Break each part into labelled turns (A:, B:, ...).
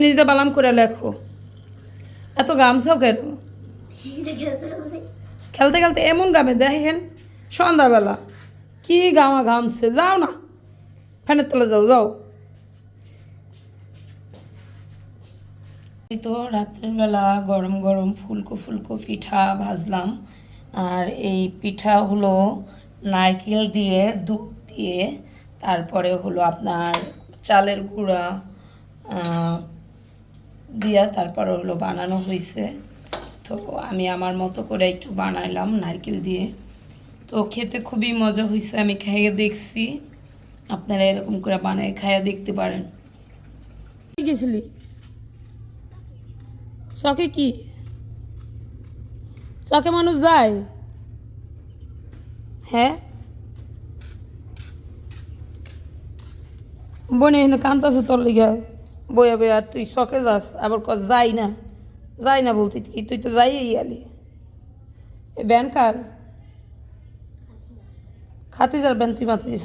A: নিজে বালাম করে লেখো। এত গামছাও কেন? খেলতে খেলতে এমন গামে, দেখেন, সন্ধ্যাবেলা। কি গামা ঘামছে যাও না, ফ্যানের তলে যাও যাও। এই তো রাত্রের বেলা গরম গরম ফুলকো ফুলকো পিঠা ভাজলাম, আর এই পিঠা হলো নারকেল দিয়ে, দুধ দিয়ে, তারপরে হলো আপনার চালের গুঁড়া দিয়া তারপর হলো বানানো হয়েছে তো আমি আমার মতো করে একটু বানাইলাম নারকেল দিয়ে। তো খেতে খুবই মজা হয়েছে আমি খাইয়ে দেখছি। আপনারা এরকম করে বানায় খাইয়ে দেখতে পারেন। গেছিলি? চকে কি? চকে মানুষ যায়? হ্যাঁ? বনে কান্তাছে তোর লিগে। বইয়া বইয়া, তুই শখে যাস, আবার ক যাই না যাই না বলতে, তুই তো যাই আলি। এ ব্যান কার? খাতে যার ব্যান, তুই মাথায় দিস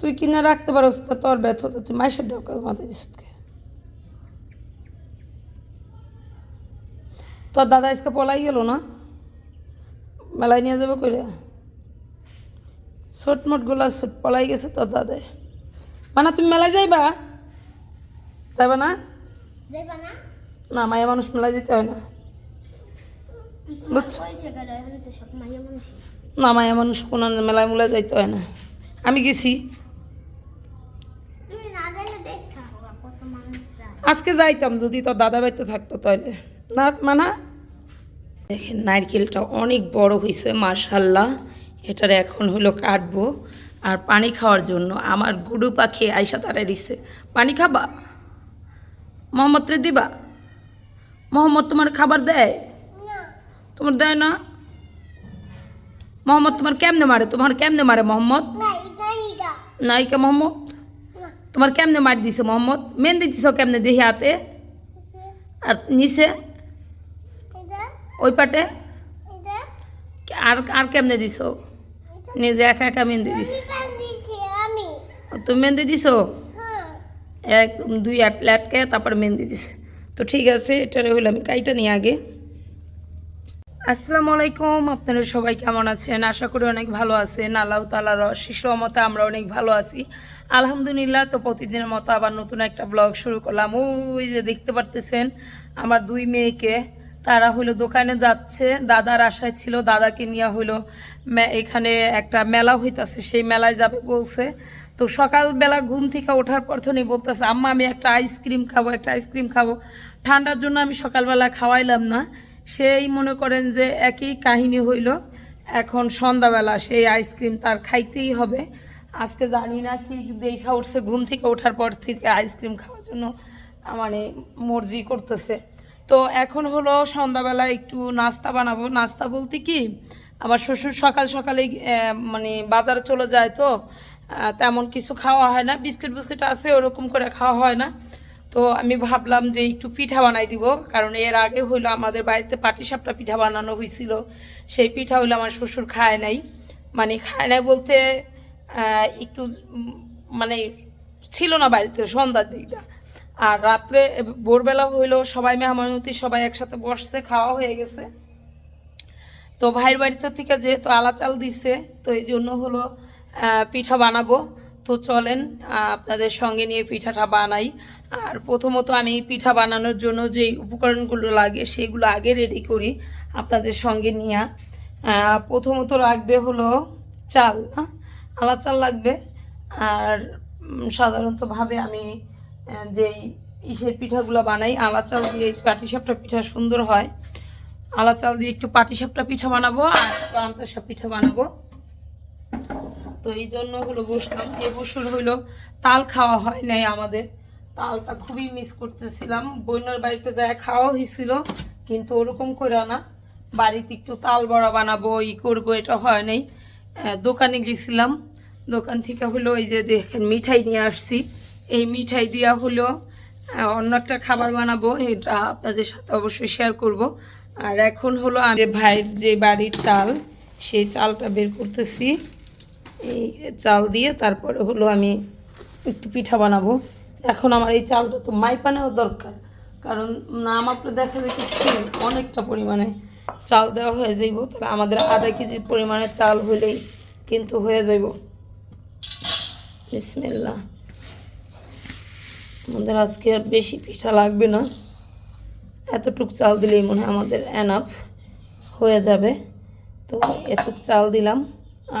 A: তুই কিনা রাখতে পারোস তা তোর ব্যথ তো তুই মাইসের দরকার মাথায় দিস তোর দাদা আজকে পলাই গেল না? মেলায় নিয়ে যাবে কইরা? ছোট মোট গোলা ছোট, পলাই গেছে তোর দাদাই মানে তুমি মেলায় যাইবা? যাইবা না?
B: না
A: মায়া মানুষ মেলায় যেতে হয় না। না মায়া মানুষ কোনো মেলায় মেলায় যাইতে হয় না। আমি গেছি। আজকে যাইতাম যদি তোর দাদা বাড়িতে থাকতো তাহলে। না মানা? দেখেন নারকেলটা অনেক বড় হয়েছে মাশাল্লাহ এটার এখন হলো কাটবো। আর পানি খাওয়ার জন্য আমার গুডু পাখি আইসা তারা দিছে পানি খাবা? মোহাম্মদ রে দিবা মোহাম্মদ তোমার খাবার দেয় তোমার দেয় না মোহাম্মদ তোমার কেমনে মারে তোমার কেমনে মারে মোহাম্মদ নায়িকা মোহাম্মদ তোমার কেমনে মার দিছে মোহাম্মদ মেহেন্দি দিছ কেমনে দেখি হাতে আর নিচে ওই পাটে আর আর কেমনে দিছ নিজে একা একা মেহেন্দি দিছ
B: আমি
A: তুমি মেহেন্দি দিছ এক, দুই আট ল্যাটকে তারপর মেহেন্দি দিস তো ঠিক আছে, এটারে হইলে আমি কাইটা নিয়ে আগে। আসসালামু আলাইকুম, আপনারা সবাই কেমন আছেন? আশা করি অনেক ভালো আছেন। আল্লাহ তালার শিশু মতে আমরা অনেক ভালো আছি। আলহামদুলিল্লাহ, তো প্রতিদিনের মতো আবার নতুন একটা ব্লগ শুরু করলাম। ওই যে দেখতে পারতেছেন আমার দুই মেয়েকে। তারা হলো দোকানে যাচ্ছে। দাদার আশায় ছিল, দাদাকে নিয়ে হলো এখানে একটা মেলা হইতাছে। সেই মেলায় যাবে বলছে। তো সকালবেলা ঘুম থেকে ওঠার পর তো বলতেছে আম্মা আমি একটা আইসক্রিম খাব একটা আইসক্রিম খাব। ঠান্ডার জন্য আমি সকালবেলা খাওয়াইলাম না। সেই মনে করেন যে একই কাহিনী হইল। এখন সন্ধ্যাবেলা সেই আইসক্রিম তার খাইতেই হবে। আজকে জানি না কি দেখা উঠছে ঘুম থেকে ওঠার পর থেকে আইসক্রিম খাওয়ার জন্য মানে মর্জি করতেছে। তো এখন হলো সন্ধ্যাবেলা একটু নাস্তা বানাবো। নাস্তা বলতে কি আমার শ্বশুর সকাল সকালেই আহ, মানে বাজারে চলে যায় তো। তেমন কিছু খাওয়া হয় না। বিস্কিট বিস্কিট আছে, ওরকম করে খাওয়া হয় না। তো আমি ভাবলাম যে একটু পিঠা বানাই দিব, কারণ এর আগে হইল আমাদের বাড়িতে পাটিসাপটা পিঠা বানানো হয়েছিল সেই পিঠা হইল আমার শ্বশুর খায় নাই। মানে খায় নাই বলতে একটু মানে ছিল না বাড়িতে, সন্ধ্যার দিকটা। আর রাত্রে ভোরবেলা হইল সবাই মেহমানতি সবাই একসাথে বসতে খাওয়া হয়ে গেছে। তো ভাইয়ের বাড়িতে থেকে যেহেতু আলা চাল দিছে, তো এই জন্য হলো পিঠা বানাবো। তো চলেন আপনাদের সঙ্গে নিয়ে পিঠাটা বানাই। আর প্রথমত আমি পিঠা বানানোর জন্য যে উপকরণগুলো লাগে সেগুলো আগে রেডি করি আপনাদের সঙ্গে নিয়ে। প্রথমত লাগবে হলো চাল আলা চাল লাগবে। আর সাধারণতভাবে আমি যেই ইসের পিঠাগুলো বানাই আলা চাল দিয়ে পাটিসাপটা পিঠা সুন্দর হয়। আলা চাল দিয়ে একটু পাটিসাপটা পিঠা বানাবো আর কান্তাসা পিঠা বানাবো। তো এই জন্য হলো বসলাম। এ বছর হইল তাল খাওয়া হয় নাই আমাদের। তালটা খুবই মিস করতেছিলাম। বন্যার বাড়িতে যায় খাওয়া হয়েছিল, কিন্তু ওরকম করে না, বাড়িতে একটু তাল বড়া বানাবো, ই করব, এটা হয় নাই। দোকানে গেছিলাম। দোকান থেকে হলো এই যে দেখেন মিঠাই নিয়ে আসছি। এই মিঠাই দিয়া হলো অন্য একটা খাবার বানাবো, এটা আপনাদের সাথে অবশ্যই শেয়ার করব। আর এখন হলো আমি ভাইয়ের যে বাড়ির চাল, সেই চালটা বের করতেছি। এই চাল দিয়ে তারপরে হলো আমি একটু পিঠা বানাবো। এখন আমার এই চালটা তো মাইপা নেওয়া দরকার। কারণ না আমাকে দেখা যাচ্ছে অনেকটা পরিমাণে চাল দেওয়া হয়ে যাইব। তাহলে আমাদের আধা কেজির পরিমাণে চাল হলেই কিন্তু হয়ে যাইব। বিসমিল্লাহ। আমাদের আজকে আর বেশি পিঠা লাগবে না। এতটুক চাল দিলেই মনে হয় আমাদের এনাফ হয়ে যাবে। তো এটুক চাল দিলাম।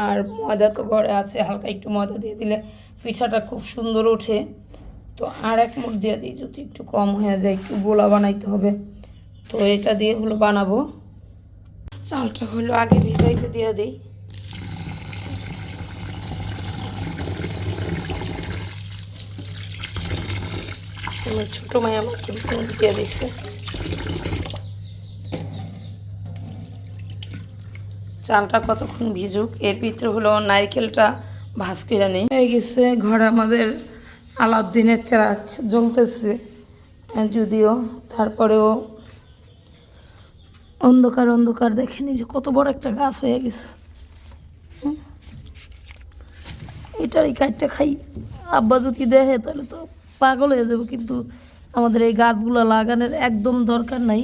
A: আর ময়দা তো ঘরে আছে, হালকা একটু ময়দা দিয়ে দিলে পিঠাটা খুব সুন্দর ওঠে। তো আর এক মুঠ দিয়ে দিই, যদি একটু কম হয়ে যায়, একটু গোলা বানাইতে হবে। তো এটা দিয়ে হলো বানাবো। চালটা হলো আগে ভিজাইতে দিয়ে দিই। আমার ছোটো মাই আমাকে দিয়ে দিচ্ছে চালটা কতক্ষণ ভিজুক? এর ভিতরে হলো নারকেলটা ভাজ করে নেই। হয়ে গেছে, ঘরে আমাদের আলাউদ্দিনের চারাক জ্বলতেছে। যদিও তারপরেও অন্ধকার অন্ধকার দেখেনি যে কত বড় একটা গাছ হয়ে গেছে? এটার এই কাঠটা খাই। আব্বা যদি দেখে তাহলে তো পাগল হয়ে যাব, কিন্তু আমাদের এই গাছগুলো লাগানোর একদম দরকার নাই।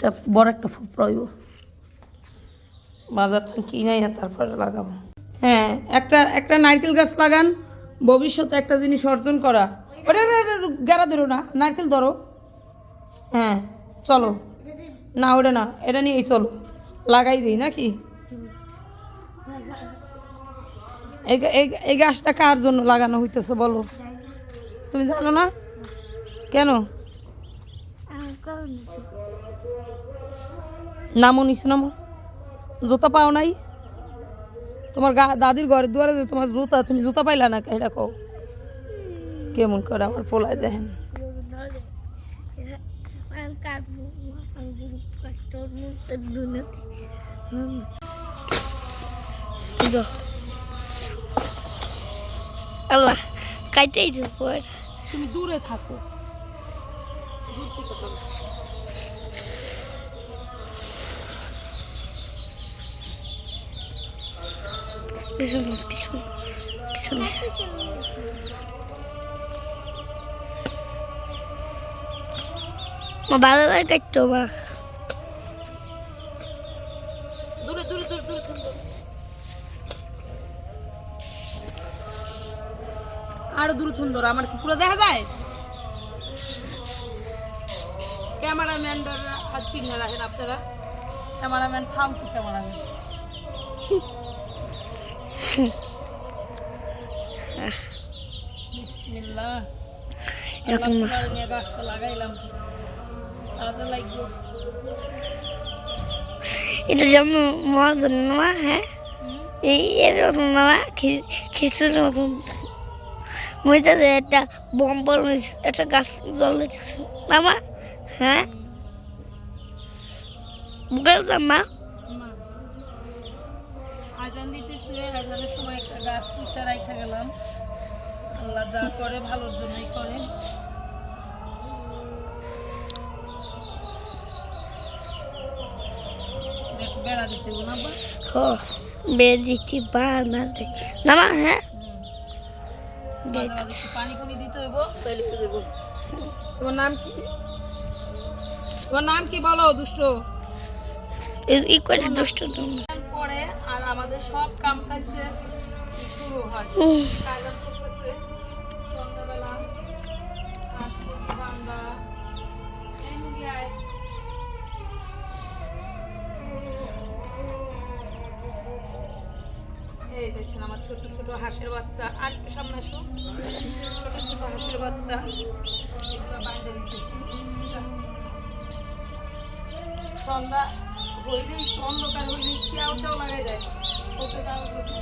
A: এটা বড় একটা ফুল প্রয়োগ বাজার থেকে কিনাই না তারপরে লাগাবো। হ্যাঁ একটা একটা নারকেল গাছ লাগান, ভবিষ্যতে একটা জিনিস অর্জন করা। ওটা গেরা ধরো না, নারকেল ধরো। হ্যাঁ চলো। না ওটা না, এটা নিয়েই চলো। লাগাই দিই, নাকি? এই গাছটা কার জন্য লাগানো হইতেছে বলো? তুমি জানো না? কেন?
B: আমি কখন
A: নামো নিস নামো জুতা পাও নাই। তোমার গা দাদির ঘরে দুয়ারে যে তোমার জুতা তুমি জুতা পাইলা না এটা কও। কেমন করে আমার পোলায় দেখেন।
B: আল্লাহ কাইটাই যাব
A: তুমি দূরে থাকো।
B: পিছনে পিছনে পিছনে। মা ভালো লাগে কাটতো মা।
A: আরও দূরে সুন্দর আমার কি পুরো দেখা যায়? ক্যামেরাম্যানরা আর চিনে রাখেন আপনারা। ক্যামেরাম্যান ফালতু ক্যামেরাম্যান।
B: এরকম এটা যেমন মজা নেওয়া হ্যাঁ? এই এর মতন নেওয়া খিচুড়ির মতন। দেয় একটা বম্বর একটা গাছ জলে মামা হ্যাঁ? গেল মা?
A: আজান আজানের সময় একটা গাছ পুঁতে রাখা গেলাম। আল্লাহ যা করে ভালোর জন্যই করে। বেড়া দিতে না বা
B: না না হ্যাঁ?
A: পানি পুনি দিতে হইব? তোমার নাম কি? তোমার নাম কি বলো দুষ্ট?
B: ই করে দুষ্ট তুমি
A: পরে আমাদের সব কাম কাজে শুরু হয়। কাজ করতেছে। সন্ধ্যাবেলা এই দেখেন আমার ছোট ছোট হাঁসের বাচ্চা। আর একটু সামনে আসো। ছোট ছোট হাঁসের বাচ্চা। সন্ধ্যা হইলেই একটু অন্ধকার হইলেই চাও চাও লাগাই যায়। ওতে দেখি।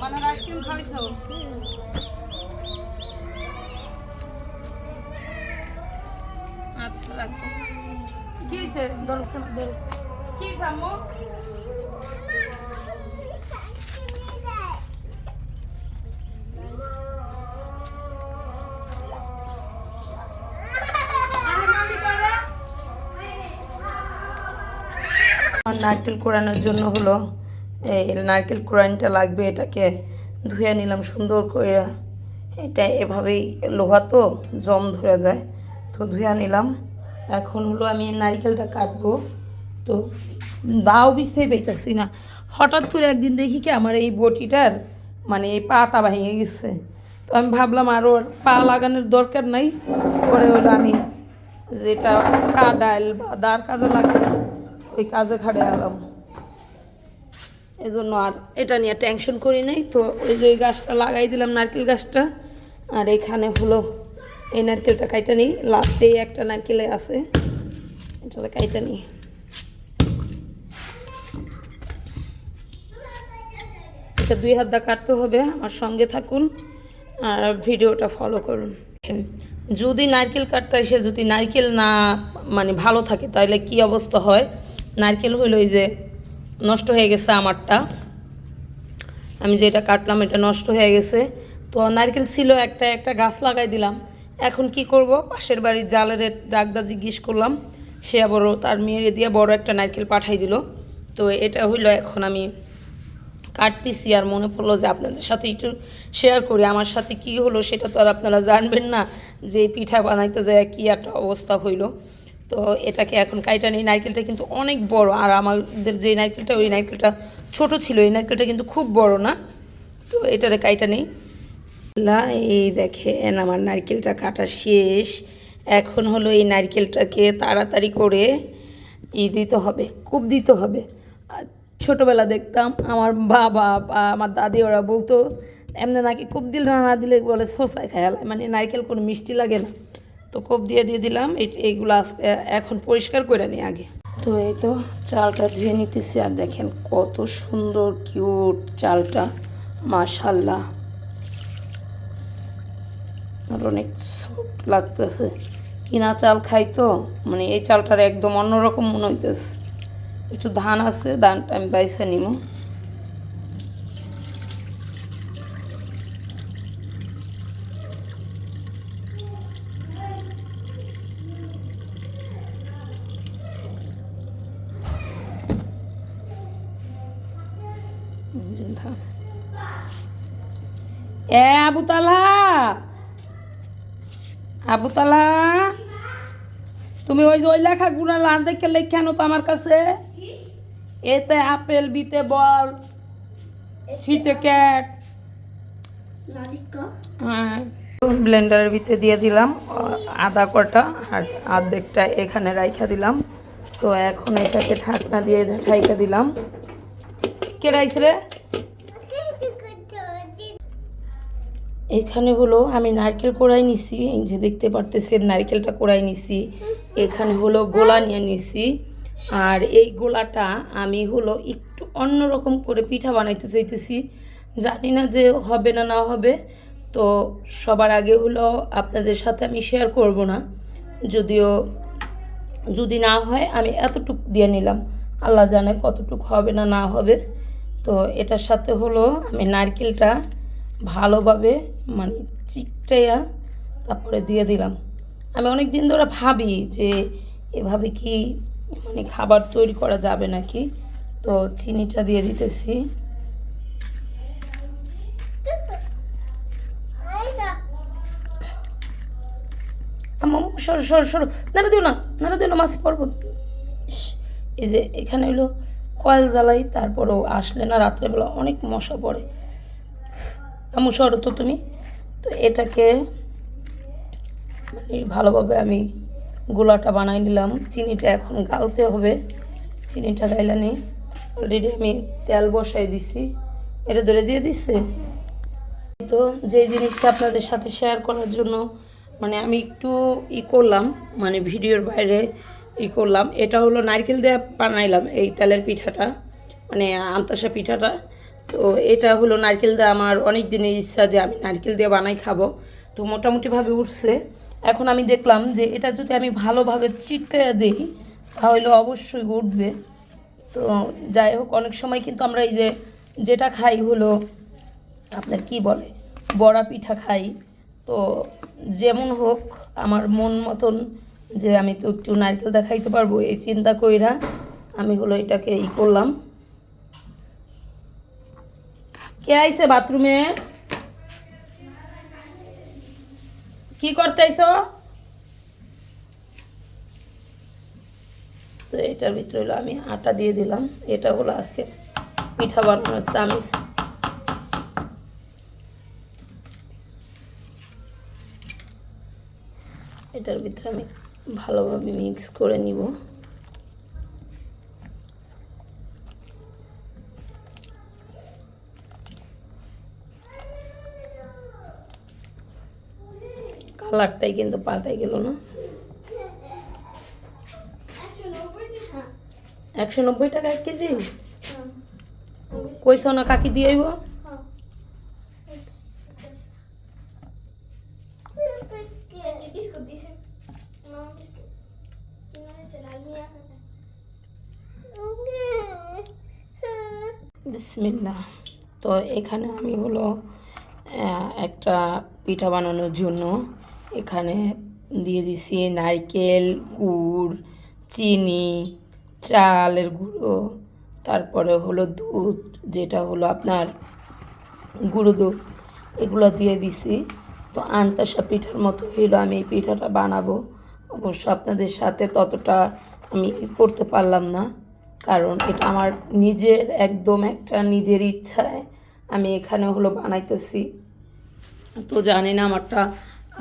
A: মানে আইসক্রিম খাইছো? আচ্ছা রাখো। কি হয়েছে ধরো কি হয়েছে নারকেল কোরানোর জন্য হলো এই নারকেল কোরানটা লাগবে, এটাকে ধুয়ে নিলাম সুন্দর করে। এটা এভাবেই লোহা তো, জম ধরে যায়। তো ধুয়ে নিলাম। এখন হলো আমি নারকেলটা কাটবো। তো দাও বিছতে পাইতেছি না। হঠাৎ করে একদিন দেখি কি আমার এই বটিটার মানে এই পাটা ভেঙে গেছে। তো আমি ভাবলাম আর ওর পা লাগানোর দরকার নাই। পরে হলো আমি যেটা কাডাইল বা দাঁড় কাজে লাগে ওই কাজে খাড়ে আলাম এই জন্য আর এটা নিয়ে টেনশন করি নাই। তো ওই যে গাছটা লাগাই দিলাম নারকেল গাছটা। আর এখানে হলো এই নারকেলটা কাইটা নিই। লাস্টেই একটা নারকেলে আছে। এটা কাইটা নিই। এটা দুই হাত দা কাটতে হবে। আমার সঙ্গে থাকুন আর ভিডিওটা ফলো করুন। যদি নারকেল কাটতে এসে যদি নারকেল না মানে ভালো থাকে, তাহলে কি অবস্থা হয়? নারকেল হইল ওই যে নষ্ট হয়ে গেছে আমারটা। আমি যেটা কাটলাম, এটা নষ্ট হয়ে গেছে। তো নারকেল ছিল একটা একটা গাছ লাগাই দিলাম। এখন কি করব? পাশের বাড়ির জালের ডাকদা জিজ্ঞেস করলাম। সে আবারও তার মেয়েরে দিয়ে বড় একটা নারকেল পাঠাই দিল। তো এটা হইল এখন আমি কাটতেছি আর মনে পড়ল যে আপনাদের সাথে একটু শেয়ার করি। আমার সাথে কি হলো সেটা তো আর আপনারা জানবেন না যে পিঠা বানাইতে যায় কি একটা অবস্থা হইল। তো এটাকে এখন কাইটা নেই নারকেলটা কিন্তু অনেক বড়। আর আমাদের যে নারকেলটা, ওই নারকেলটা ছোট ছিল, এই নারকেলটা কিন্তু খুব বড় না। তো এটারে কাইটা নেই। লা এই দেখেন আমার নারকেলটা কাটা শেষ। এখন হলো এই নারকেলটাকে তাড়াতাড়ি করে ই দিতে হবে, কূপ দিতে হবে। ছোটোবেলা দেখতাম আমার বাবা বা আমার দাদি, ওরা বলতো, এমনি নাকি কূপ দিলে না না দিলে বলে শোষায় খেয়ালায় মানে নারকেল কোনো মিষ্টি লাগে না। তো কোপ দিয়ে দিয়ে দিলাম, এই- এইগুলো এখন পরিষ্কার করে নিই আগে। তো এই তো চালটা ধুয়ে নিতেছি, আর দেখেন কত সুন্দর কিউট চালটা মাশাল্লাহ আর অনেক সফট লাগতেছে। কিনা চাল খাই তো মানে এই চালটার একদম অন্যরকম মনে হইতেছে। একটু ধান আছে, ধানটা আমি বাইসে নিব যে ধান এ আবু তালহা। আবু তালহা, তুমি ওই যে ওই লেখা গুণা লান দেখে লেখানো তো আমার কাছে। এতে আপেল, বিতে বল ফিতে ক্যাট। হ্যাঁ। ব্লেন্ডারের ভিতরে দিয়ে দিলাম, আদা কটা আর আর্ধেকটা এখানে রাইখা দিলাম। তো এখন এটাকে ঢাকনা দিয়ে ঢাইকা দিলাম। কে রাইছে রে? এখানে হলো আমি নারকেল কোড়াই নিছি, এই যে দেখতে পারতেছেন নারকেলটা কোড়াই নিছি। এখানে হলো গোলা নিয়ে নিছি। আর এই গোলাটা আমি হলো একটু অন্যরকম করে পিঠা বানাইতে চাইতেছি। জানি না যে হবে না না হবে, তো সবার আগে হলো আপনাদের সাথে আমি শেয়ার করব না। যদিও যদি না হয় আমি এতটুক দিয়ে নিলাম। আল্লাহ জানে কতটুক হবে না না হবে। তো এটার সাথে হলো আমি নারকেলটা ভালোভাবে মানে চিকটাইয়া তারপরে দিয়ে দিলাম। আমি অনেক দিন ধরে ভাবি যে এভাবে কি মানে খাবার তৈরি করা যাবে নাকি? তো চিনিটা দিয়ে দিতেছি। সর সর সর। নাড়া দিও না নাড়া দিও না মাছ ইস, এই যে এখানে হলো কয়েল জ্বালাই তারপরও আসলে না রাত্রেবেলা অনেক মশা পড়ে। আমু সরো তো তুমি। তো এটাকে মানে ভালোভাবে আমি গোলাটা বানাই নিলাম। চিনিটা এখন গালতে হবে। চিনিটা গাইলা নেই। অলরেডি আমি তেল বসাই দিছি। এটা ধরে দিয়ে দিচ্ছে তো যে জিনিসটা আপনাদের সাথে শেয়ার করার জন্য মানে আমি একটু ই করলাম মানে ভিডিওর বাইরে ই করলাম, এটা হলো নারকেল দিয়ে বানাইলাম এই তেলের পিঠাটা মানে আন্তাসা পিঠাটা। তো এটা হলো নারকেল দিয়ে আমার অনেক দিনের ইচ্ছা যে আমি নারকেল দিয়ে বানাই খাব। তো মোটামুটিভাবে উঠছে। এখন আমি দেখলাম যে এটা যদি আমি ভালোভাবে চিটকে দিই, তাহলে অবশ্যই উঠবে। তো যাই হোক, অনেক সময় কিন্তু আমরা এই যে যেটা খাই হলো, আপনার কি বলে, বড়া পিঠা খাই। তো যেমন হোক, আমার মন মতন যে আমি তো একটু নারকেল দেখাইতে পারব, এই চিন্তা কইরা আমি হলো এটাকে ই করলাম। কে আইছে বাথরুমে? কি করতে আইছো তো এটার ভিতরে হলো আমি আটা দিয়ে দিলাম। এটা হলো আজকে পিঠা বানানোর চামিচ। এটার ভিতরে আমি ভালোভাবে মিক্স করে নিব। কালারটাই কিন্তু পাল্টাই গেল না। একশো নব্বই টাকা এক কেজি? কইস না কাকি দিয়ে আইব? বিসমিল্লা তো এখানে আমি হলো একটা পিঠা বানানোর জন্য এখানে দিয়ে দিছি নারকেল, গুড়, চিনি, চালের গুঁড়ো, তারপরে হলো দুধ, যেটা হলো আপনার গুঁড়ো দুধ, এগুলো দিয়ে দিছি। তো আন্তাসা পিঠার মতো হইল আমি এই পিঠাটা বানাবো। অবশ্য আপনাদের সাথে ততটা আমি করতে পারলাম না, কারণ এটা আমার নিজের, একদম একটা নিজের ইচ্ছায় আমি এখানে হলো বানাইতেছি। তো জানি না আমারটা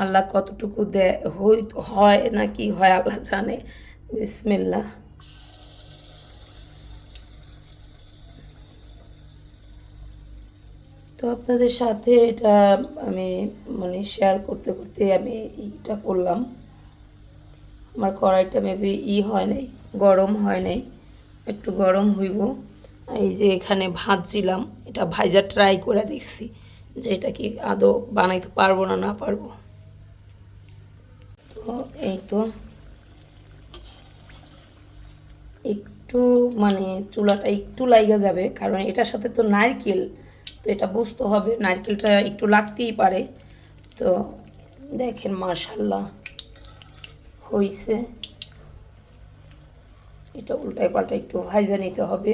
A: আল্লাহ কতটুকু দেয় হয় নাকি হয় আল্লাহ জানে। বিসমিল্লা তো আপনাদের সাথে এটা আমি মানে শেয়ার করতে করতে আমি এইটা করলাম। আমার কড়াইটা মেবি ই হয় নাই, গরম হয় নাই, একটু গরম হইব। এই যে এখানে ভাজছিলাম, এটা ভাইজা ট্রাই করে দেখছি যে এটা কি আদৌ বানাইতে পারব না না পারব। তো এই তো। একটু মানে চুলাটা একটু লাইগা যাবে, কারণ এটার সাথে তো নারকেল, তো এটা বুঝতে হবে, নারকেলটা একটু লাগতেই পারে। তো দেখেন মার্শাল্লাহ হইছে। এটা উল্টায় পাল্টা একটু ভাইজা নিতে হবে।